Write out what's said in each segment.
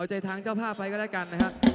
เอาใจทางเจ้าภาพไปก็แล้วกันนะครับ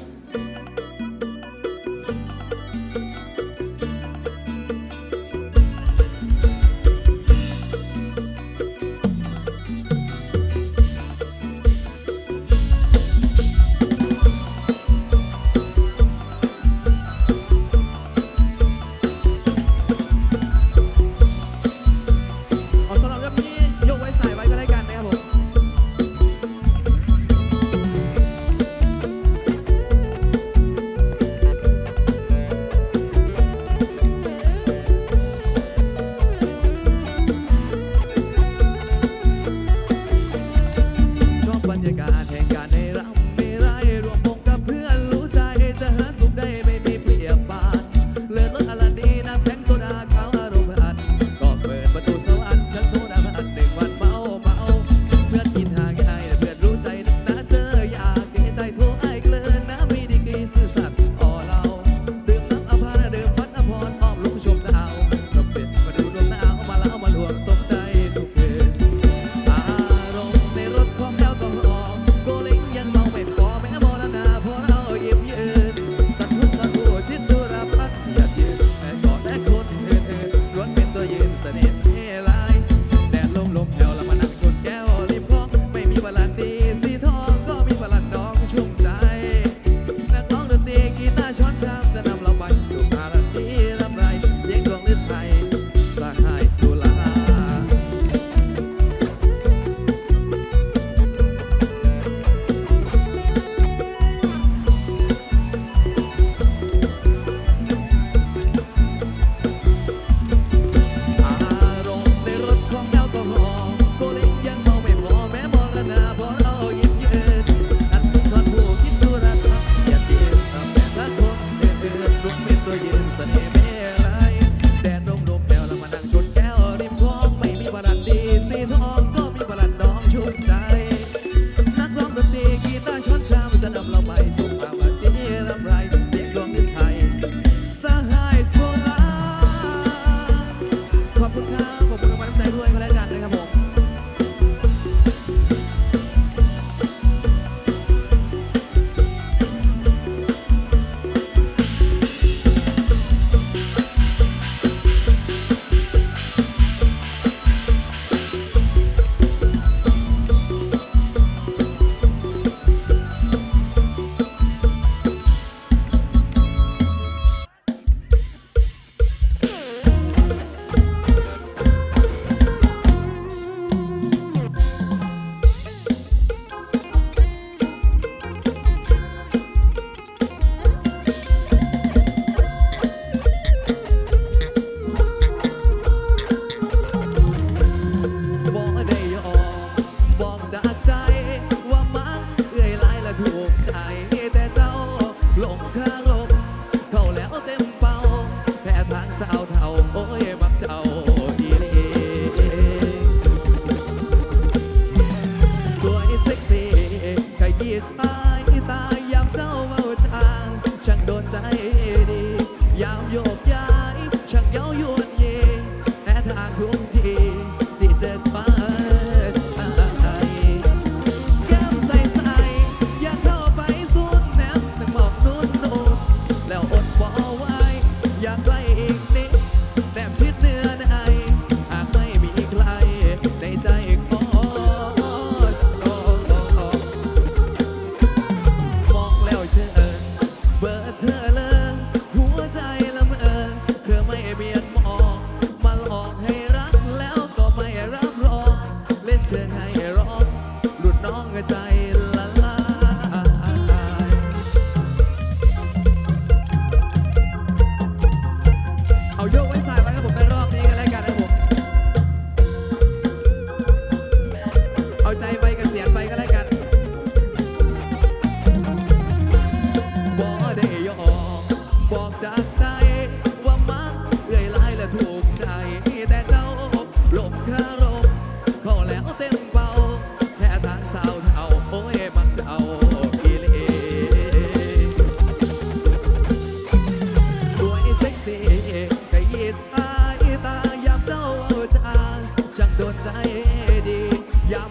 เธอให้ร้องหลุดน้องใจ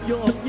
Yo.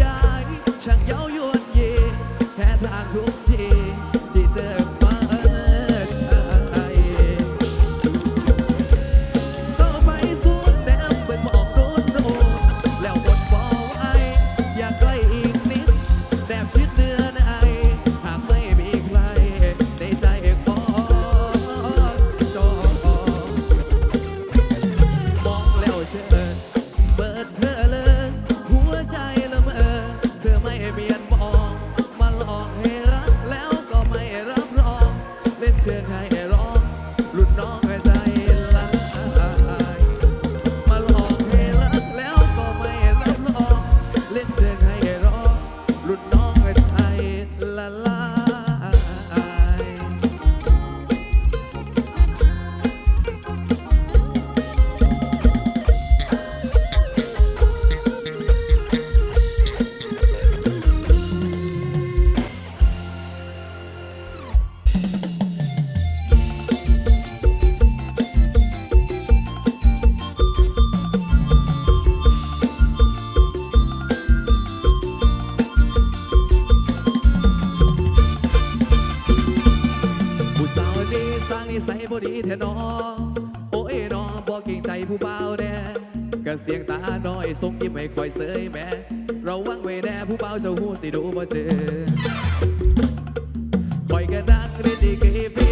เสียงตาน้อยทรงยิ้มไม่ค่อยเสยแม่ระวังไว้แน่ผู้เบาเจ้าหูสิดูบ่เจอคอยกระดังเรดีกี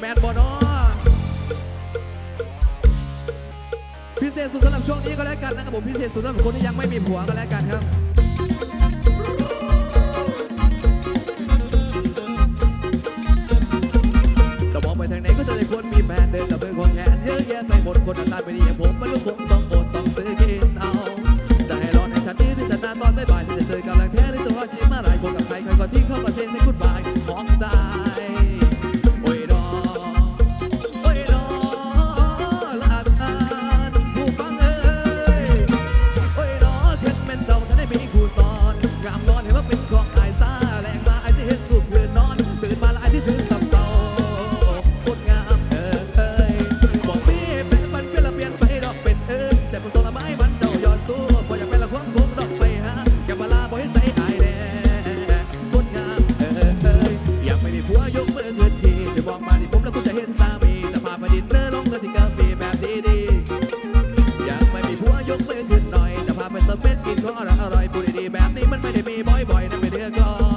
แมนบอนอพิเศษสุดสำหรับช่วงนี้ก็แล้วกันนะครับผมพิเศษสุดสำหรับคนที่ยังไม่มีผัวก็แล้วกันครับสมองไปทางไหนก็จะได้คนมีแฟนเดินจับมือควงแขนเยอะแยะไปหมดคนหน้าตาไม่ดีอย่างผมมันก็คงต้องอดต้องซื้อกินเอาจะให้รอในชั้นนี้หรือชั้นหน้าตอนไบ่ายที่จะเจอกำลังแท้หรือตัวชิมอะไรยคนกับใครใครก็ทิ้งเข้ามาเซ็นเซ็นกุดบายมองตาย พูดดีๆแบบนี้มันไม่ได้มีบ่อยๆนะไม่เดือดร้อน